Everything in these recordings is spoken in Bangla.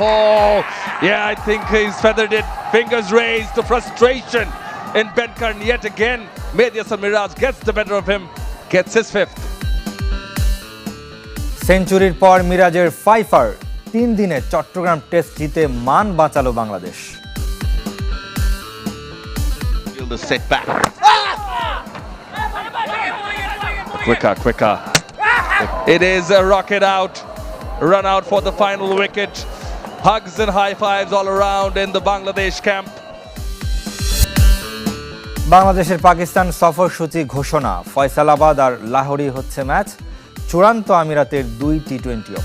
Oh, yeah, I think he's feathered it. Fingers raised, the frustration in Benkarn yet again. Mehdi Hasan Miraj gets the better of him, gets his fifth. সেঞ্চুরির পর মিরাজের ফাইফার তিন দিনে চট্টগ্রাম টেস্ট জিতে মান বাঁচালো Bangladesh Feel the setback. Quicker, quicker. It is a rocket out. Run out for the final wicket. Hugs and high fives all around in the Bangladesh camp. বাংলাদেশের পাকিস্তান সফর সূচি ঘোষণা। ফয়সালাবাদ আর লাহোরি হচ্ছে ম্যাচ। চূড়ান্ত আমিরাতের দুই টি টোয়েন্টিও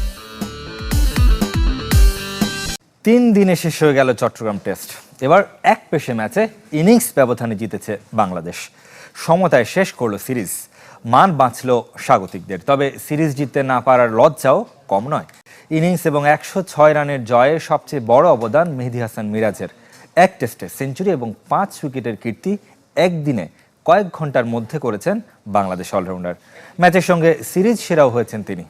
তিন দিনে শেষ হয়ে গেল চট্টগ্রাম টেস্ট। এবার এক পেশে ম্যাচে ইনিংস ব্যবধানে জিতেছে বাংলাদেশ। সমতায় শেষ করল সিরিজ। মান বাঁচল স্বাগতিকদের। তবে সিরিজ জিততে না পারার লজ্জাও কম নয়। ইনিংস এবং একশো ছয় রানের জয়ে সবচেয়ে বড় অবদান মেহেদি হাসান মিরাজের। এক টেস্টে সেঞ্চুরি এবং পাঁচ উইকেটের কীর্তি একদিনে কয়েক ঘণ্টার মধ্যে করেছেন বাংলাদেশ অলরাউন্ডার। ম্যাচের সঙ্গে সিরিজ সেরাও হয়েছেন তিনি।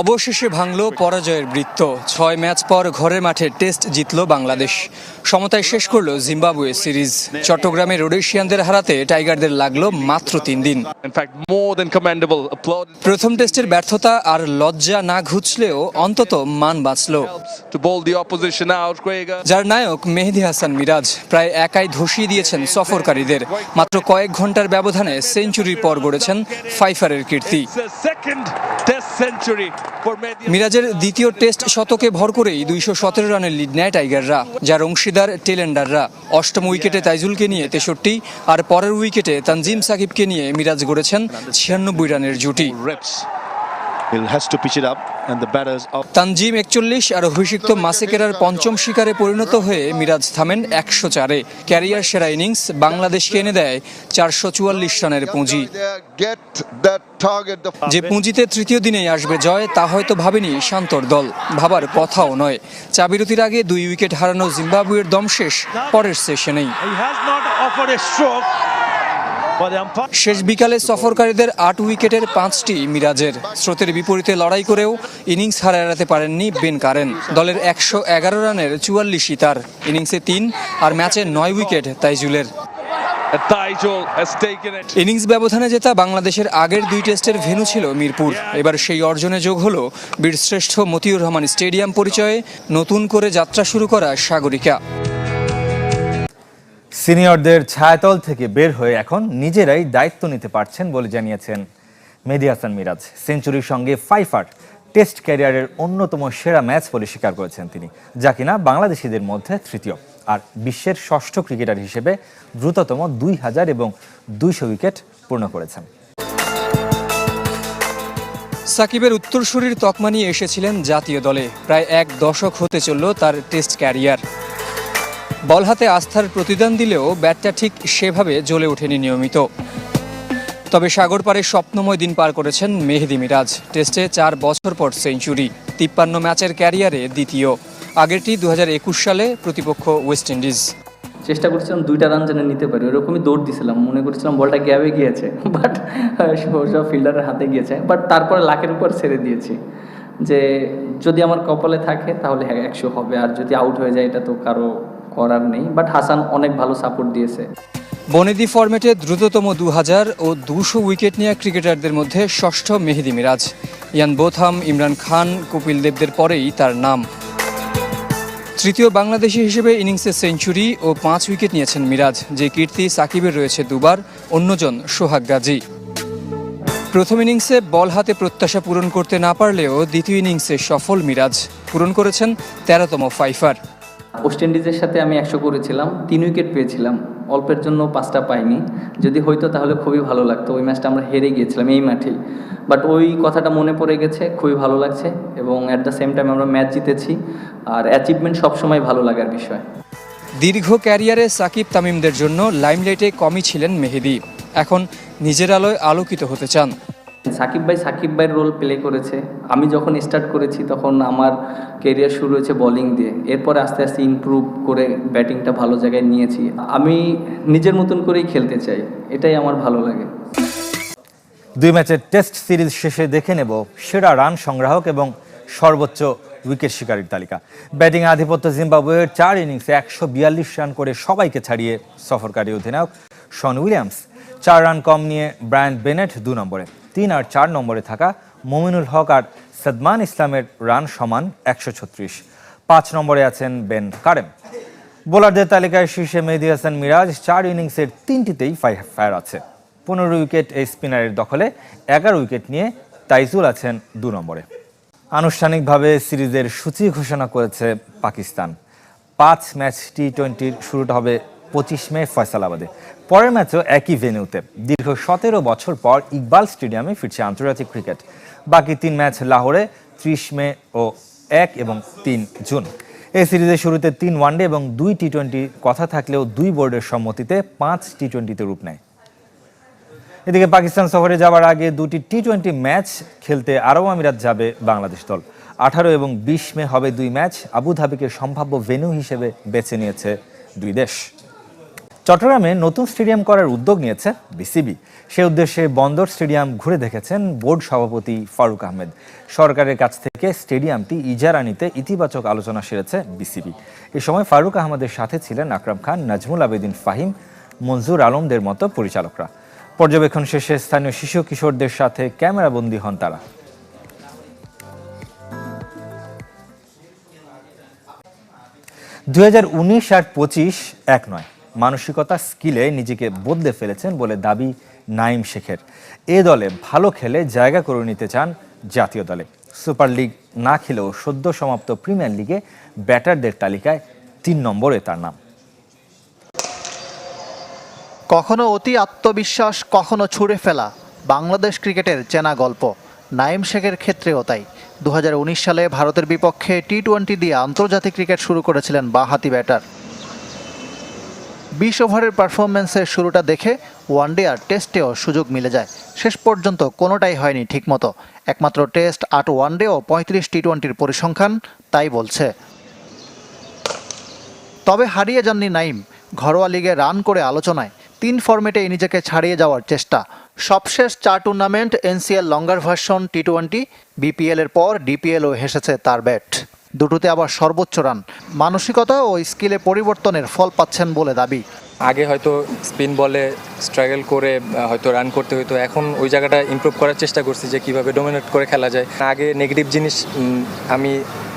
অবশেষে ভাঙল পরাজয়ের বৃত্ত। ছয় ম্যাচ পর ঘরের মাঠে টেস্ট জিতল বাংলাদেশ। সমতায় শেষ করল জিম্বাবুয়ে সিরিজ। চট্টগ্রামে রোডেশিয়ানদের হারাতে টাইগারদের লাগল মাত্র তিন দিন। প্রথম টেস্টের ব্যর্থতা আর লজ্জা না ঘুচলেও অন্তত মান বাঁচল. যার নায়ক মেহেদি হাসান মিরাজ প্রায় একাই ধসিয়ে দিয়েছেন সফরকারীদের। মাত্র কয়েক ঘণ্টার ব্যবধানে সেঞ্চুরির পর গড়েছেন ফাইফারের কীর্তি। মিরাজের দ্বিতীয় টেস্ট শতকে ভর করেই দুইশো সতেরো রানের লিড নেয় টাইগাররা যার অংশীদার টেলেন্ডাররা। অষ্টম উইকেটে তাইজুলকে নিয়ে তেষট্টি আর পরের উইকেটে তানজিম সাকিবকে নিয়ে মিরাজ গড়েছেন ছিয়ানব্বই রানের জুটি। তানজিম একচল্লিশ আর অভিষিক্ত মাসেকেরার পঞ্চম শিকারে পরিণত হয়ে মিরাজ থামেন একশো চারে। ক্যারিয়ার সেরা ইনিংস বাংলাদেশকে এনে দেয় চারশো চুয়াল্লিশ রানের পুঁজি। যে পুঁজিতে তৃতীয় দিনেই আসবে জয় তা হয়তো ভাবেনি শান্তর দল। ভাবার কথাও নয়। চাবিরতির আগে দুই উইকেট হারানো জিম্বাবুয়ের দম শেষ পরের সেশনেই। শেষ বিকালে সফরকারীদের আট উইকেটের পাঁচটি মিরাজের। স্রোতের বিপরীতে লড়াই করেও ইনিংস হারা এড়াতে পারেননি বেন কারেন। দলের একশো এগারো রানের চুয়াল্লিশই তার। ইনিংসে তিন আর ম্যাচে নয় উইকেট তাইজুলের. ইনিংস ব্যবধানে জেতা বাংলাদেশের আগের দুই টেস্টের ভেন্যু ছিল মিরপুর। এবার সেই অর্জনে যোগ হল বীরশ্রেষ্ঠ মতিউর রহমান স্টেডিয়াম পরিচয়ে নতুন করে যাত্রা শুরু করা সাগরিকা। সিনিয়রদের ছায়াতল থেকে বের হয়ে এখন নিজেরাই দায়িত্ব নিতে পারছেন বলে জানিয়েছেন মেহেদি হাসান মিরাজ। সেঞ্চুরির সঙ্গে ফাইফার টেস্ট ক্যারিয়ারের অন্যতম সেরা ম্যাচ বলে স্বীকার করেছেন তিনি, যা কিনা বাংলাদেশিদের মধ্যে তৃতীয়। আর বিশ্বের ষষ্ঠ ক্রিকেটার হিসেবে দ্রুততম দুই হাজার এবং দুইশো উইকেট পূর্ণ করেছেন। সাকিবের উত্তরসূরির তকমা নিয়ে এসেছিলেন জাতীয় দলে। প্রায় এক দশক হতে চলল তার টেস্ট ক্যারিয়ার। বল হাতে আস্থার প্রতিদান দিলেও ব্যাটটা ঠিক সেভাবে জ্বলে ওঠেনি নিয়মিত। তবে সাগর পারে স্বপ্নময় দিন পার করেছেন মেহেদি মিরাজ। টেস্টে চার বছর পর সেঞ্চুরি, তিপ্পান্ন ম্যাচের ক্যারিয়ারে দ্বিতীয়। আগেরটি দু হাজার একুশ সালে প্রতিপক্ষ ওয়েস্ট ইন্ডিজ। চেষ্টা করছিলাম দুইটা রান যেন নিতে পারি, ওরকমই দৌড় দিছিলাম। মনে করছিলাম বলটা গ্যাবে গিয়েছে বাট সব ফিল্ডারের হাতে গিয়েছে। বাট তারপরে লাখের উপর ছেড়ে দিয়েছি। যে যদি আমার কপালে থাকে তাহলে হ্যাঁ একশো হবে। আর যদি আউট হয়ে যায়, এটা তো কারও করার নেই বাট হাসান অনেক ভালো সাপোর্ট দিয়েছে। বনেদি ফরম্যাটে দ্রুততম দু হাজার ও দুশো উইকেট নেওয়া ক্রিকেটারদের মধ্যে ষষ্ঠ মেহেদি মিরাজ। ইয়ান বোথাম, ইমরান খান, কপিল দেবদের পরেই তার নাম। তৃতীয় বাংলাদেশি হিসেবে ইনিংসে সেঞ্চুরি ও পাঁচ উইকেট নিয়েছেন মিরাজ, যে কীর্তি সাকিবের রয়েছে দুবার, অন্যজন সোহাগ গাজী প্রথম ইনিংসে বল হাতে প্রত্যাশা পূরণ করতে না পারলেও দ্বিতীয় ইনিংসে সফল মিরাজ, পূরণ করেছেন তেরোতম ফাইফার। ওয়েস্ট ইন্ডিজের সাথে আমি একশো করেছিলাম, তিন উইকেট পেয়েছিলাম, অল্পের জন্য পাঁচটা পাইনি। যদি হয়তো তাহলে খুবই ভালো লাগতো, ওই ম্যাচটা আমরা হেরে গিয়েছিলাম এই মাঠেই বাট ওই কথাটা মনে পড়ে গেছে, খুবই ভালো লাগছে এবং অ্যাট দ্য সেম টাইম আমরা ম্যাচ জিতেছি, আর অ্যাচিভমেন্ট সবসময় ভালো লাগার বিষয়। দীর্ঘ ক্যারিয়ারে সাকিব তামিমদের জন্য লাইমলাইটে কমই ছিলেন মেহেদি। এখন নিজের আলোয় আলোকিত হতে চান। সাকিব ভাই, সাকিব ভাইয়ের রোল প্লে করেছে। আমি যখন স্টার্ট করেছি, তখন আমার কেরিয়ার শুরু হয়েছে বোলিং দিয়ে। এরপরে আস্তে আস্তে ইমপ্রুভ করে ব্যাটিংটা ভালো জায়গায় নিয়েছি। আমি নিজের মতন করেই খেলতে চাই। এটাই আমার ভালো লাগে। দুই ম্যাচের টেস্ট সিরিজ শেষে দেখে নেব সেরা রান সংগ্রাহক এবং সর্বোচ্চ উইকেট শিকারীর তালিকা। ব্যাটিং আধিপত্য জিম্বাবুয়ের চার ইনিংসে একশো বিয়াল্লিশ রান করে সবাইকে ছাড়িয়ে সফরকারী অধিনায়ক শন উইলিয়ামস। চার রান কম নিয়ে ব্রায়ান বেনেট দু নম্বরে। তিন আর চার নম্বরে থাকা মমিনুল হক আর সদমান ইসলামের রান সমান একশো ছত্রিশ। পাঁচ নম্বরে আছেন বেন কারেম। বোলারদের তালিকায় শীর্ষে মেহেদি হাসান মিরাজ, চার ইনিংসের তিনটিতেই ফায়ার আছে। পনেরো উইকেট এই স্পিনারের দখলে, এগারো উইকেট নিয়ে তাইজুল আছেন দু নম্বরে। আনুষ্ঠানিকভাবে সিরিজের সূচি ঘোষণা করেছে পাকিস্তান। পাঁচ ম্যাচ টি টোয়েন্টির শুরুটা হবে পঁচিশ মে ফয়সালাবাদে। পরের ম্যাচও একই ভেন্যুতে। দীর্ঘ সতেরো বছর পর ইকবাল স্টেডিয়ামে ফিরছে আন্তর্জাতিক ক্রিকেট। বাকি তিন ম্যাচ লাহোরে ত্রিশ মে ও এক এবং তিন জুন। এই সিরিজের শুরুতে তিন ওয়ানডে এবং দুই টি টোয়েন্টি কথা থাকলেও দুই বোর্ডের সম্মতিতে পাঁচ টি টোয়েন্টিতে রূপ নেয়। এদিকে পাকিস্তান সফরে যাওয়ার আগে দুটি টি টোয়েন্টি ম্যাচ খেলতে আরব আমিরাত যাবে বাংলাদেশ দল। আঠারো এবং বিশ মে হবে দুই ম্যাচ। আবুধাবিকে সম্ভাব্য ভেন্যু হিসেবে বেছে নিয়েছে দুই দেশ। চট্টগ্রামে নতুন স্টেডিয়াম করার উদ্যোগ নিয়েছে বিসিবি। সে উদ্দেশ্যে বন্দর স্টেডিয়াম ঘুরে দেখেছেন বোর্ড সভাপতি ফারুক আহমেদ। সরকারের কাছ থেকে স্টেডিয়ামটি ইজারা নিতে ইতিবাচক আলোচনা সেরেছে বিসিবি। এ সময় ফারুক আহমেদের সাথে ছিলেন আকরাম খান, নাজমুল আবেদিন ফাহিম মঞ্জুর আলমদের মতো পরিচালকরা। পর্যবেক্ষণ শেষে স্থানীয় শিশু কিশোরদের সাথে ক্যামেরাবন্দি হন তারা। দুই হাজার উনিশ আর পঁচিশ এক নয়। মানসিকতা স্কিলে নিজেকে বদলে ফেলেছেন বলে দাবি নাইম শেখের। এ দলে ভালো খেলে জায়গা করে নিতে চান জাতীয় দলে। সুপার লিগ না খেলেও সদ্য সমাপ্ত প্রিমিয়ার লিগে ব্যাটারদের তালিকায় তিন নম্বরে তার নাম। কখনো অতি আত্মবিশ্বাস, কখনো ছুঁড়ে ফেলা, বাংলাদেশ ক্রিকেটের চেনা গল্প। নাইম শেখের ক্ষেত্রেও তাই। দু হাজার উনিশ সালে ভারতের বিপক্ষে টি টোয়েন্টি দিয়ে আন্তর্জাতিক ক্রিকেট শুরু করেছিলেন বাহাতি ব্যাটার। বিশ ওভারের পারফরমেন্সের শুরুটা দেখে ওয়ানডে আর টেস্টেও সুযোগ মিলে যায়। শেষ পর্যন্ত কোনোটাই হয়নি ঠিকমতো। একমাত্র টেস্ট আট ওয়ানডে ও পঁয়ত্রিশ টি টোয়েন্টির পরিসংখ্যান, তাই বলছে। তবে হারিয়ে যাননি নাইম। ঘরোয়া লিগে রান করে আলোচনায়। তিন ফরম্যাটে নিজেকে ছাড়িয়ে যাওয়ার চেষ্টা। সবশেষ চার tournament NCL longer version T twenty BPL এর পর ডিপিএলও হেসেছে তার ব্যাট দুটোতে আবার সর্বোচ্চ রান। মানসিকতা ও স্কিলে পরিবর্তনের ফল পাচ্ছেন বলে দাবি। আগে হয়তো স্পিন বলে স্ট্রাগল করে হয়তো রান করতে হতো এখন ওই জায়গাটা ইমপ্রুভ করার চেষ্টা করছি যে কীভাবে ডোমিনেট করে খেলা যায়। আগে নেগেটিভ জিনিস আমি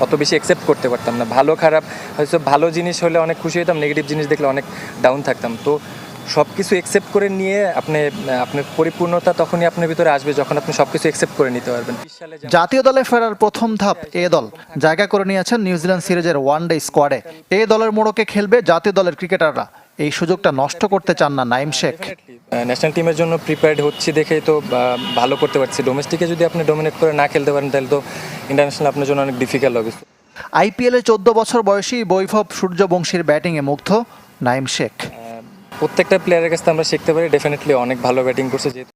অত বেশি অ্যাকসেপ্ট করতে পারতাম না। ভালো খারাপ, হয়তো ভালো জিনিস হলে অনেক খুশি হতাম নেগেটিভ জিনিস দেখলে অনেক ডাউন থাকতাম। তো সব কিছু অ্যাকসেপ্ট করে নিয়ে আপনি আপনার পরিপূর্ণতা তখনই আপনার ভিতরে আসবে যখন আপনি সব কিছু অ্যাকসেপ্ট করে নিতে পারবেন। জাতীয় দলে ফেরার প্রথম ধাপ এ দল। জায়গা করে নিয়েছেন নিউজিল্যান্ড সিরিজের ওয়ান ডে স্কোয়াডে। এ দলের মোড়কে খেলবে জাতীয় দলের ক্রিকেটাররা। এই সুযোগটা নষ্ট করতে চান না নাইম শেখ। ন্যাশনাল টিমের জন্য প্রিপেয়ার্ড হচ্ছি দেখেই তো ভালো করতে পারছি। ডোমেস্টিকে যদি আপনি ডোমিনেট করে না খেলতে পারেন তাহলে তো ইন্টারন্যাশনাল আপনার জন্য অনেক ডিফিকাল্ট হবে আইপিএলে চোদ্দ বছর বয়সী বৈভব সূর্যবংশীর ব্যাটিংয়ে মুগ্ধ নাইম শেখ। প্রত্যেকটা প্লেয়ারের কাছে আমরা শিখতে পারি ডেফিনেটলি অনেক ভালো ব্যাটিং করছে যেহেতু